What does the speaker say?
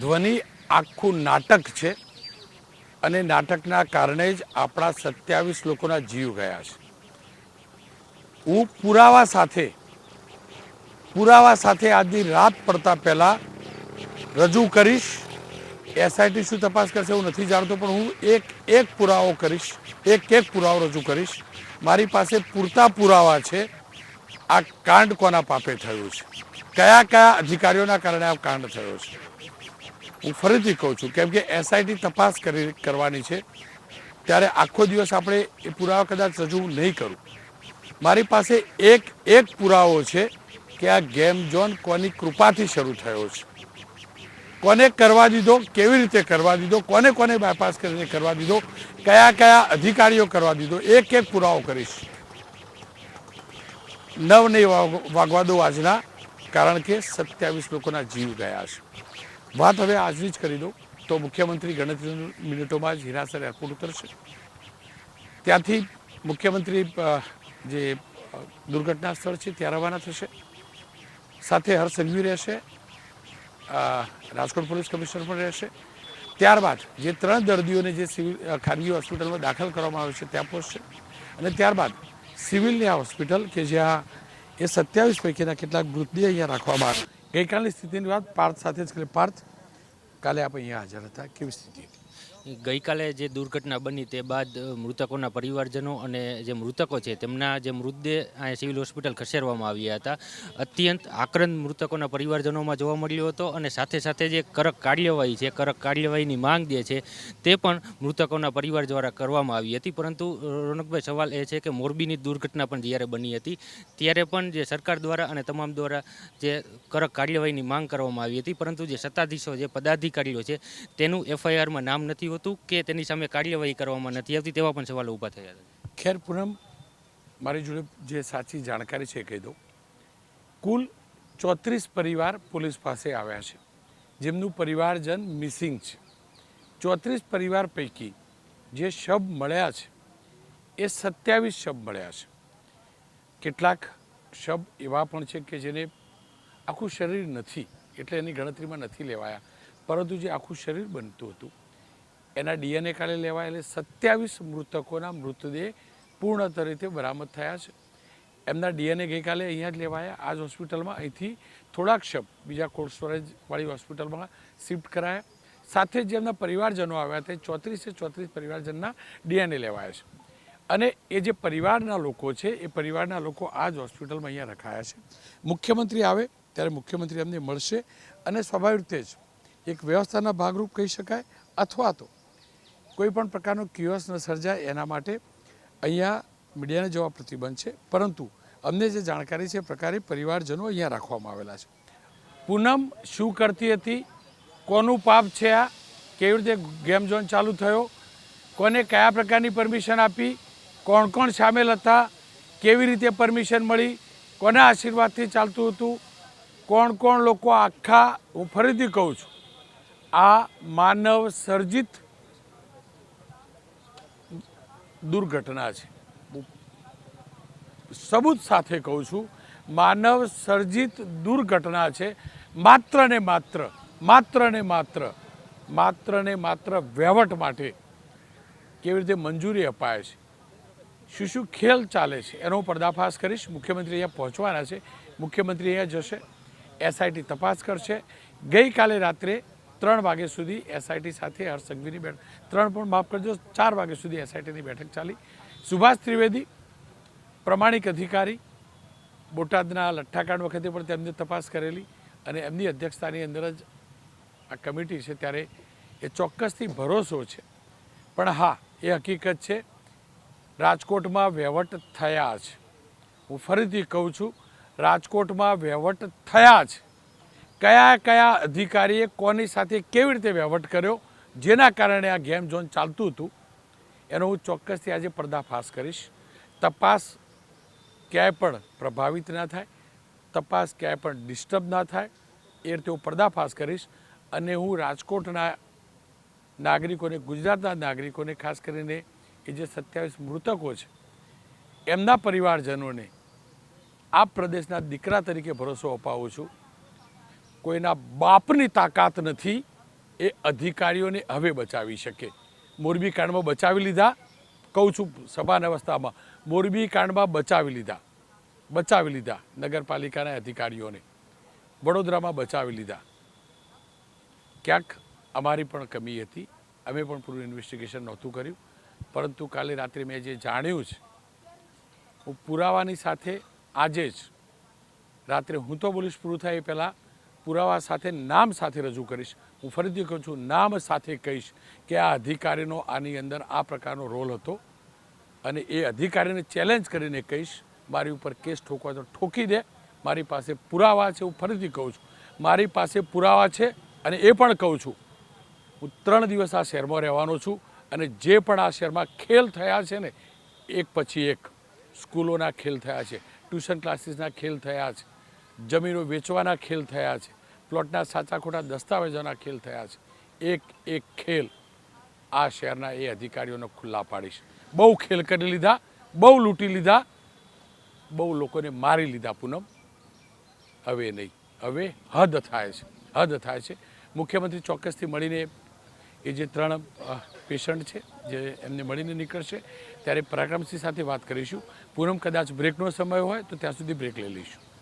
ધ્વનિ આખું નાટક છે અને નાટકના કારણે જ આપણા સત્યાવીસ લોકોના જીવ ગયા છે. હું પુરાવા સાથે પુરાવા સાથે આજની રાત પડતા પહેલાં રજૂ કરીશ. એસઆઈટી શું તપાસ કરશે હું નથી જાણતો, પણ હું એક એક પુરાવો કરીશ, એક એક પુરાવો રજૂ કરીશ. મારી પાસે પૂરતા પુરાવા છે. આ કાંડ કોના પાપે થયું છે? કયા કયા અધિકારીઓના કારણે આ કાંડ થયો છે? હું ફરીથી કહું છું, કેમ કે એસઆઈટી તપાસ કરી, કરવાની છે. ત્યારે આખો દિવસ આપણે એ પુરાવા કદાચ રજૂ નહીં કરું. મારી પાસે એક એક પુરાવો છે કે આ ગેમ ઝોન કોની કૃપાથી શરૂ થયો છે. કોને કરવા દીધો, કેવી રીતે કરવા દીધો, કોને કોને બાયપાસ કરીને કરવા દીધો, કયા કયા અધિકારીઓ કરવા દીધો, એક એક પુરાવો કરીશ. નવ નહીં વાગ- વાગવા દો આજના, કારણ કે સત્યાવીસ લોકોના જીવ ગયા છે. વાત હવે આજની જ કરી દઉં. તો મુખ્યમંત્રી ગણતરી મિનિટોમાં જ હિરાસર એરપોર્ટ ઉતરશે. ત્યાંથી મુખ્યમંત્રી જે દુર્ઘટના સ્થળ છે ત્યાં રવાના થશે. સાથે હર્ષ રહેશે. રાજકોટ પોલીસ કમિશનર પણ રહેશે. ત્યારબાદ જે ત્રણ દર્દીઓને જે સિવિલ ખાનગી હોસ્પિટલમાં દાખલ કરવામાં આવે છે ત્યાં પહોંચશે. અને ત્યારબાદ સિવિલની આ હોસ્પિટલ કે જ્યાં એ સત્યાવીસ પૈકીના કેટલાક મૃતદેહ અહીંયા રાખવામાં આવે ગઈકાલની સ્થિતિની વાત પાર્થ સાથે જ કરી પાર્થ, કાલે આપણે અહીંયા હાજર હતા. કેવી સ્થિતિ હતી? ગઈકાલે જે દુર્ઘટના બની તે બાદ મૃતકોના પરિવારજનો અને જે મૃતકો છે, તેમના જે મૃતદેહ અહીંયા સિવિલ હોસ્પિટલ ખસેડવામાં આવ્યા હતા. અત્યંત આક્રંદ મૃતકોના પરિવારજનોમાં જોવા મળ્યો હતો અને સાથે સાથે જે કરક કાર્યવાહી છે કરક કાર્યવાહીની માંગ જે છે, તે પણ મૃતકોના પરિવાર દ્વારા કરવામાં આવી હતી. પરંતુ રોનકભાઈ, સવાલ એ છે કે મોરબીની દુર્ઘટના પણ જ્યારે બની હતી, ત્યારે પણ જે સરકાર દ્વારા અને તમામ દ્વારા જે કરક કાર્યવાહીની માંગ કરવામાં આવી હતી. પરંતુ જે સત્તાધીશો, જે પદાધિકારીઓ છે, તેનું એફઆઈઆરમાં નામ નથી હોતું કે તેની સામે કાર્યવાહી કરવામાં નથી આવતી, તેવા પણ સવાલો ઊભા થયા હતા ખેર પૂનમ, મારી જોડે જે સાચી જાણકારી છે કહી દઉં. કુલ ચોત્રીસ પરિવાર પોલીસ પાસે આવ્યા છે. જેમનું પરિવારજન મિસિંગ છે. ચોત્રીસ પરિવાર પૈકી જે શબ મળ્યા છે, એ સત્યાવીસ શબ મળ્યા છે. કેટલાક શબ એવા પણ છે કે જેને આખું શરીર નથી, એટલે એની ગણતરીમાં નથી લેવાયા. પરંતુ જે આખું શરીર બનતું હતું એના ડીએનએ કાલે એટલે સત્યાવીસ મૃતકોના મૃતદેહ પૂર્ણ રીતે બરામદ થયા છે. એમના ડીએનએ ગઈકાલે અહીંયા જ લેવાયા. આ જ હોસ્પિટલમાં અહીંથી થોડાક શબ બીજા કોલ્ડ સ્ટોરેજવાળી હોસ્પિટલમાં શિફ્ટ કરાયા. સાથે જ એમના પરિવારજનો આવ્યા તે ચોત્રીસે ચોત્રીસ પરિવારજનના ડીએનએ લેવાયા છે. અને એ જે પરિવારના લોકો છે, એ પરિવારના લોકો આ જ હોસ્પિટલમાં અહીંયા રખાયા છે. મુખ્યમંત્રી આવે ત્યારે મુખ્યમંત્રી એમને મળશે અને સ્વાભાવિક રીતે જ એક વ્યવસ્થાના ભાગરૂપ કહી શકાય અથવા તો કોઈ પણ પ્રકારનો કિયોસ ન સર્જાય એના માટે અહીંયા મીડિયાને જોવા પ્રતિબંધ છે. પરંતુ અમને જે જાણકારી છે પ્રકારે પરિવારજનો અહીંયા રાખવામાં આવેલા છે. પૂનમ શું કરતી હતી? કોનું પાપ છે આ? કેવી રીતે ગેમ ઝોન ચાલુ થયો? કોને કયા પ્રકારની પરમિશન આપી? કોણ કોણ સામેલ હતા? કેવી રીતે પરમિશન મળી? કોના આશીર્વાદથી ચાલતું હતું? કોણ કોણ લોકો આખા હું ફરીથી કહું છું. આ માનવ સર્જિત દુર્ઘટના છે. સબૂત સાથે કહું છું, માનવ સર્જિત દુર્ઘટના છે. માત્ર ને માત્ર માત્ર ને માત્ર માત્ર ને માત્ર વહેવટ માટે કેવી રીતે મંજૂરી અપાય છે? શું શું ખેલ ચાલે છે? એનો હું પર્દાફાશ કરીશ. મુખ્યમંત્રી અહીંયા પહોંચવાના છે. મુખ્યમંત્રી અહીંયા જશે. એસઆઈટી તપાસ કરશે. ગઈકાલે રાત્રે ત્રણ વાગ્યા સુધી એસઆઈટી સાથે હર્ષ બેઠક. ત્રણ પણ માફ કરજો, ચાર વાગ્યા સુધી એસઆઈટીની બેઠક ચાલી. સુભાષ ત્રિવેદી, પ્રમાણિક અધિકારી, બોટાદના લઠ્ઠાકાંડ વખતે પણ તેમને તપાસ કરેલી અને એમની અધ્યક્ષતાની અંદર જ આ કમિટી છે ત્યારે એ ચોક્કસથી ભરોસો છે. પણ હા, એ હકીકત છે, રાજકોટમાં વહેવટ થયા છે હું ફરીથી કહું છું, રાજકોટમાં વહેવટ થયા છે કયા કયા અધિકારીએ કોની સાથે કેવી રીતે વહેવટ કર્યો, જેના કારણે આ ગેમ ઝોન ચાલતું હતું, એનો હું ચોક્કસથી આજે પર્દાફાશ કરીશ. તપાસ ક્યાંય પણ પ્રભાવિત ના થાય, તપાસ ક્યાંય પણ ડિસ્ટર્બ ના થાય, એ રીતે હું પર્દાફાશ કરીશ. અને હું રાજકોટના નાગરિકોને, ગુજરાતના નાગરિકોને, ખાસ કરીને એ જે સત્યાવીસ મૃતકો છે, એમના પરિવારજનોને આ પ્રદેશના દીકરા તરીકે ભરોસો અપાવું છું. કોઈના બાપની તાકાત નથી, એ અધિકારીઓને હવે બચાવી શકે. મોરબી કાંડમાં બચાવી લીધા. કહું છું સભાન અવસ્થામાં મોરબી કાંડમાં બચાવી લીધા. બચાવી લીધા નગરપાલિકાના અધિકારીઓને. વડોદરામાં બચાવી લીધા. ક્યાંક અમારી પણ કમી હતી. અમે પણ પૂરું ઇન્વેસ્ટિગેશન નહોતું કર્યું. પરંતુ કાલે રાત્રે મેં જે જાણ્યું છે, હું પુરાવાની સાથે આજે જ, રાત્રે હું તો બોલીશ, પૂરું થાય એ પહેલાં પુરાવા સાથે નામ સાથે રજૂ કરીશ. હું ફરીથી કહું છું, નામ સાથે કહીશ કે આ અધિકારીનો આની અંદર આ પ્રકારનો રોલ હતો અને એ અધિકારીને ચેલેન્જ કરીને કહીશ, મારી ઉપર કેસ ઠોકવા તો ઠોકી દે, મારી પાસે પુરાવા છે હું ફરીથી કહું છું. મારી પાસે પુરાવા છે અને એ પણ કહું છું. હું ત્રણ દિવસ આ શહેરમાં રહેવાનો છું અને જે પણ આ શહેરમાં ખેલ થયા છે ને, એક પછી એક, સ્કૂલોના ખેલ થયા છે, ટ્યુશન ક્લાસીસના ખેલ થયા છે જમીનો વેચવાના ખેલ થયા છે. પ્લોટના સાચા ખોટા દસ્તાવેજોના ખેલ થયા છે. એક એક ખેલ આ શહેરના એ અધિકારીઓને ખુલ્લા પાડીશ બહુ ખેલ કરી લીધા, બહુ લૂંટી લીધા, બહુ લોકોને મારી લીધા પૂનમ. હવે નહીં. હવે હદ થાય છે. હદ થાય છે. મુખ્યમંત્રી ચોક્કસથી મળીને એ જે ત્રણ પેશન્ટ છે, જે એમને મળીને નીકળશે, ત્યારે પરાક્રમસિંહ સાથે વાત કરીશું. પૂનમ કદાચ બ્રેકનો સમય હોય તો ત્યાં સુધી બ્રેક લઈ લઈશું.